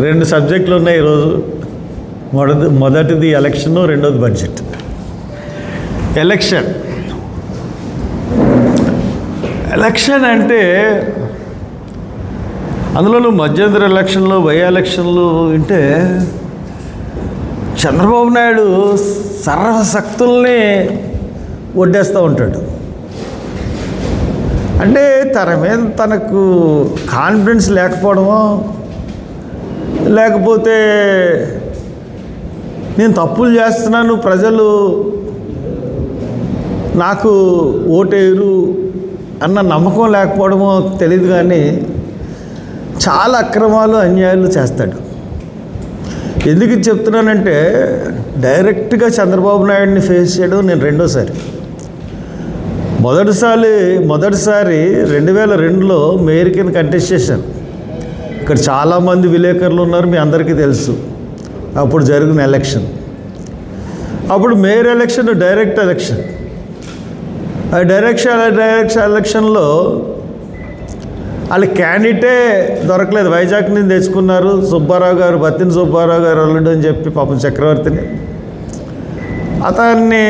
రెండు సబ్జెక్టులు ఉన్నాయి ఈరోజు. మొదటి మొదటిది ఎలక్షన్ రెండోది బడ్జెట్. ఎలక్షన్. ఎలక్షన్ అంటే అందులోనూ మధ్యంతర ఎలక్షన్లు బై ఎలక్షన్లు అంటే చంద్రబాబు నాయుడు సర్వశక్తుల్ని వడ్డేస్తూ ఉంటాడు. అంటే తన మీద తనకు కాన్ఫిడెన్స్ లేకపోవడమో లేకపోతే నేను తప్పులు చేస్తున్నాను ప్రజలు నాకు ఓటేరు అన్న నమ్మకం లేకపోవడమో తెలియదు కానీ చాలా అక్రమాలు అన్యాయాలు చేస్తాడు. ఎందుకు చెప్తున్నానంటే డైరెక్ట్గా చంద్రబాబు నాయుడిని ఫేస్ చేయడం నేను రెండోసారి. మొదటిసారి మొదటిసారి రెండు వేల రెండులో మేయర్ కింద కంటెస్ట్ చేశాను. ఇక్కడ చాలామంది విలేకరులు ఉన్నారు మీ అందరికీ తెలుసు. అప్పుడు జరిగిన ఎలక్షన్. అప్పుడు మేయర్ ఎలక్షన్ డైరెక్ట్ ఎలక్షన్. ఆ డైరెక్షన్ డైరెక్ట్ ఎలక్షన్లో వాళ్ళ క్యాండిడేటే దొరకలేదు. వైజాగ్ నుంచి తెచ్చుకున్నారు. సుబ్బారావు గారు బత్తిన సుబ్బారావు గారు అల్లుడు అని చెప్పి పాపం చక్రవర్తిని. అతన్ని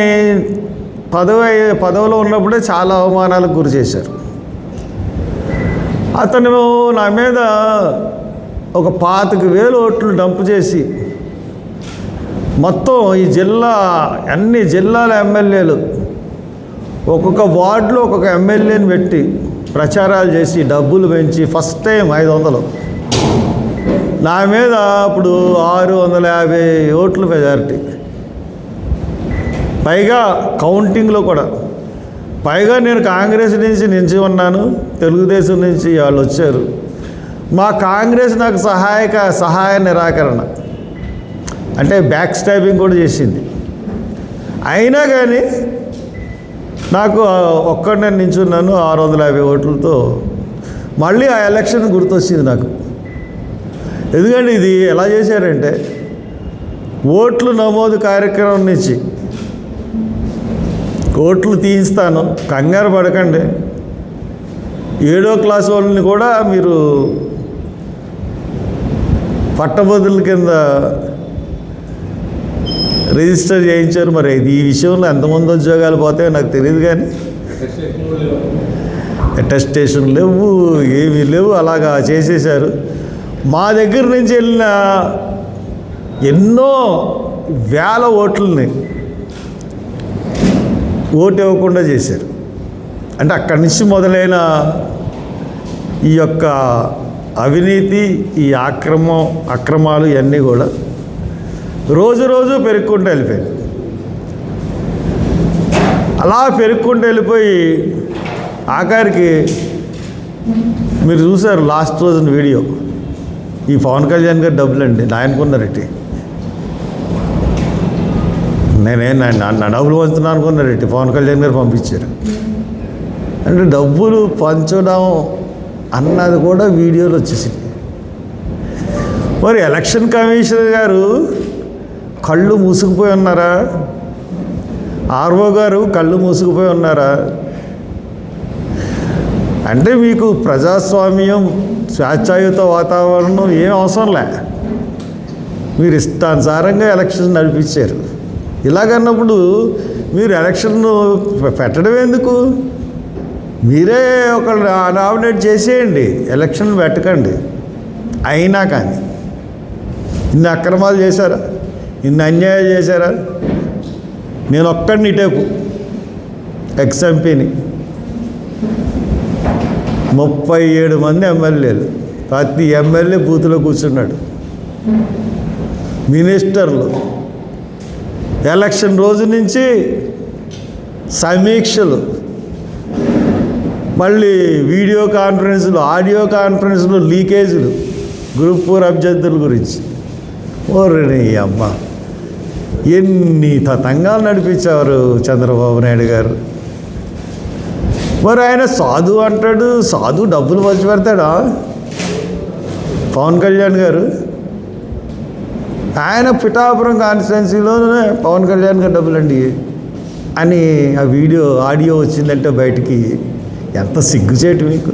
పదవి పదవిలో ఉన్నప్పుడే చాలా అవమానాలకు గురి చేశారు. అతను నా మీద ఒక పాతిక వేలు ఓట్లు డంప్ చేసి మొత్తం ఈ జిల్లా అన్ని జిల్లాల ఎమ్మెల్యేలు ఒక్కొక్క వార్డులో ఒక్కొక్క ఎమ్మెల్యేని పెట్టి ప్రచారాలు చేసి డబ్బులు పెంచి ఫస్ట్ టైం ఐదు వందలు. నా మీద అప్పుడు ఆరు వందల యాభై ఓట్లు మెజారిటీ. పైగా కౌంటింగ్లో కూడా. పైగా నేను కాంగ్రెస్ నుంచి నిలిచి ఉన్నాను తెలుగుదేశం నుంచి వాళ్ళు వచ్చారు. మా కాంగ్రెస్ నాకు సహాయక సహాయ నిరాకరణ. అంటే బ్యాక్ స్టాబింగ్ కూడా చేసింది. అయినా కానీ నాకు ఒక్కడు నేను నించున్నాను ఆరు వందల యాభై ఓట్లతో. మళ్ళీ ఆ ఎలక్షన్ గుర్తొచ్చింది నాకు. ఎందుకంటే ఇది ఎలా చేశారంటే ఓట్లు నమోదు కార్యక్రమం నుంచి కోట్లు తీయిస్తాను. కంగారు పడకండి. ఏడో క్లాస్ వాళ్ళని కూడా మీరు పట్టభద్రుల కింద రిజిస్టర్ చేయించారు. మరి ఇది ఈ విషయంలో ఎంతమంది ఉద్యోగాలు పోతాయో నాకు తెలియదు కానీ అటెస్టేషన్ లేవు ఏమీ లేవు. అలాగా చేసేశారు. మా దగ్గర నుంచి వెళ్ళిన ఎన్నో వేల ఓట్లని ఓటు ఇవ్వకుండా చేశారు. అంటే అక్కడి నుంచి మొదలైన ఈ యొక్క అవినీతి ఈ ఆక్రమం అక్రమాలు ఇవన్నీ కూడా రోజు రోజు పెరుక్కుంటూ వెళ్ళిపోయాయి. అలా పెరుక్కుంటూ వెళ్ళిపోయి ఆఖరికి మీరు చూసారు లాస్ట్ రోజున వీడియో. ఈ పవన్ కళ్యాణ్ గారు డబ్బులండి నాయనకున్నారెడ్డి నేనే నా నా డబ్బులు పంచుతున్నాను అనుకున్నారెడ్డి పవన్ కళ్యాణ్ గారు పంపించారు. అంటే డబ్బులు పంచడం అన్నది కూడా వీడియోలో వచ్చేసింది. మరి ఎలక్షన్ కమిషనర్ గారు కళ్ళు మూసుకుపోయి ఉన్నారా? ఆర్ఓ గారు కళ్ళు మూసుకుపోయి ఉన్నారా? అంటే మీకు ప్రజాస్వామ్యం స్వేచ్ఛాయుత వాతావరణం ఏం అవసరం లే. మీరు ఇష్టానుసారంగా ఎలక్షన్ నడిపించారు. ఇలాగన్నప్పుడు మీరు ఎలక్షన్ పెట్టడం ఎందుకు? మీరే ఒక నామినేట్ చేసేయండి ఎలక్షన్ పెట్టకండి. అయినా కానీ. ఇన్ని అక్రమాలు చేశారా? ఇన్ని అన్యాయాలు చేశారా? నేను ఒక్కడిని ఇటేపు ఎక్స్ ఎంపీని ముప్పై ఏడు మంది ఎమ్మెల్యేలు. ప్రతి ఎమ్మెల్యే బూత్లో కూర్చున్నాడు. మినిస్టర్లు. ఎలక్షన్ రోజు నుంచి సమీక్షలు మళ్ళీ వీడియో కాన్ఫరెన్స్లు ఆడియో కాన్ఫరెన్స్లు లీకేజీలు గ్రూప్ ఫోర్ అభ్యర్థుల గురించి. ఓరే అమ్మ ఎన్ని తతంగాలు నడిపించారు చంద్రబాబు నాయుడు గారు. మరి ఆయన సాధు అంటాడు సాధు డబ్బులు పంచి పెడతాడా పవన్ కళ్యాణ్ గారు? ఆయన పిఠాపురం కాన్స్టిట్యున్సీలోనే పవన్ కళ్యాణ్ గారు డబ్బులండి. అని ఆ వీడియో ఆడియో వచ్చిందంటే బయటికి ఎంత సిగ్గుచేటు మీకు?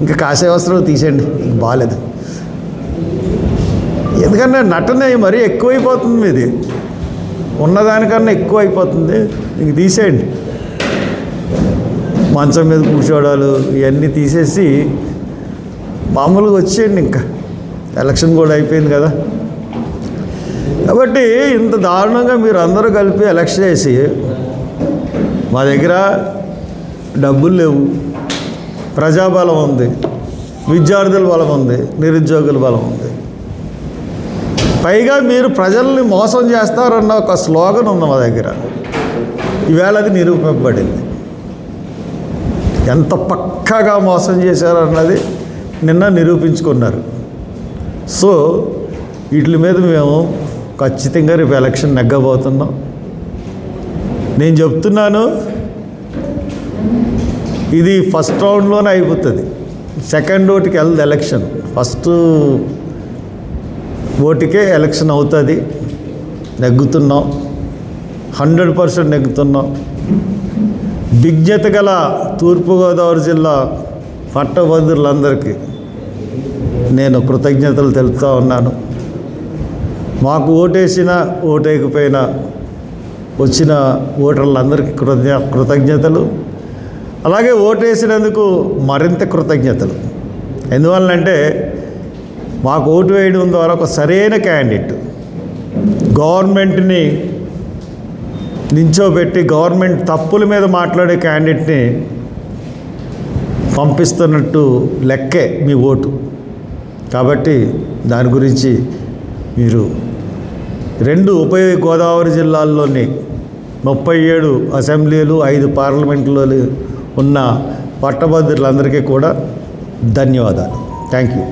ఇంకా కాసే వస్త్రాలు తీసేయండి ఇంక బాగాలేదు ఎందుకంటే నటన మరీ ఎక్కువైపోతుంది ఇది. ఉన్నదానికన్నా ఎక్కువ అయిపోతుంది ఇంక తీసేయండి. మంచం మీద కూర్చోవడాలు ఇవన్నీ తీసేసి మామూలుగా వచ్చేయండి ఇంకా. ఎలక్షన్ కూడా అయిపోయింది కదా. కాబట్టి ఇంత దారుణంగా మీరు అందరూ కలిపి ఎలక్షన్ వేసి మా దగ్గర డబ్బులు లేవు. ప్రజాబలం ఉంది. విద్యార్థుల బలం ఉంది. నిరుద్యోగుల బలం ఉంది. పైగా మీరు ప్రజల్ని మోసం చేస్తారన్న ఒక స్లోగన్ ఉంది మా దగ్గర. ఈవేళ అది నిరూపింపబడింది. ఎంత పక్కాగా మోసం చేశారన్నది నిన్న నిరూపించుకున్నారు. సో వీటి మీద మేము ఖచ్చితంగా రేపు ఎలక్షన్ నెగ్గబోతున్నాం. నేను చెప్తున్నాను ఇది ఫస్ట్ రౌండ్లోనే అయిపోతుంది. సెకండ్ ఓటుకి వెళ్ళదు ఎలక్షన్. ఫస్ట్ ఓటుకే ఎలక్షన్ అవుతుంది. నెగ్గుతున్నాం. హండ్రెడ్ పర్సెంట్ నెగ్గుతున్నాం. విజ్ఞత గల తూర్పుగోదావరి జిల్లా పట్టభద్రులందరికీ నేను కృతజ్ఞతలు తెలుపుతూ ఉన్నాను. మాకు ఓటేసిన ఓటేయకపోయినా వచ్చిన ఓటర్లందరికీ కృతజ్ఞ కృతజ్ఞతలు. అలాగే ఓటేసినందుకు మరింత కృతజ్ఞతలు. ఎందువల్లంటే మాకు ఓటు వేయడం ద్వారా ఒక సరైన క్యాండిడేట్ గవర్నమెంట్ని నించోబెట్టి గవర్నమెంట్ తప్పుల మీద మాట్లాడే క్యాండిడేట్ని పంపిస్తున్నట్టు లెక్కే మీ ఓటు. కాబట్టి దాని గురించి మీరు రెండు ఉభయ గోదావరి జిల్లాల్లోని ముప్పై ఏడు అసెంబ్లీలు ఐదు పార్లమెంట్లో ఉన్న పట్టభద్రులందరికీ కూడా ధన్యవాదాలు. Thank you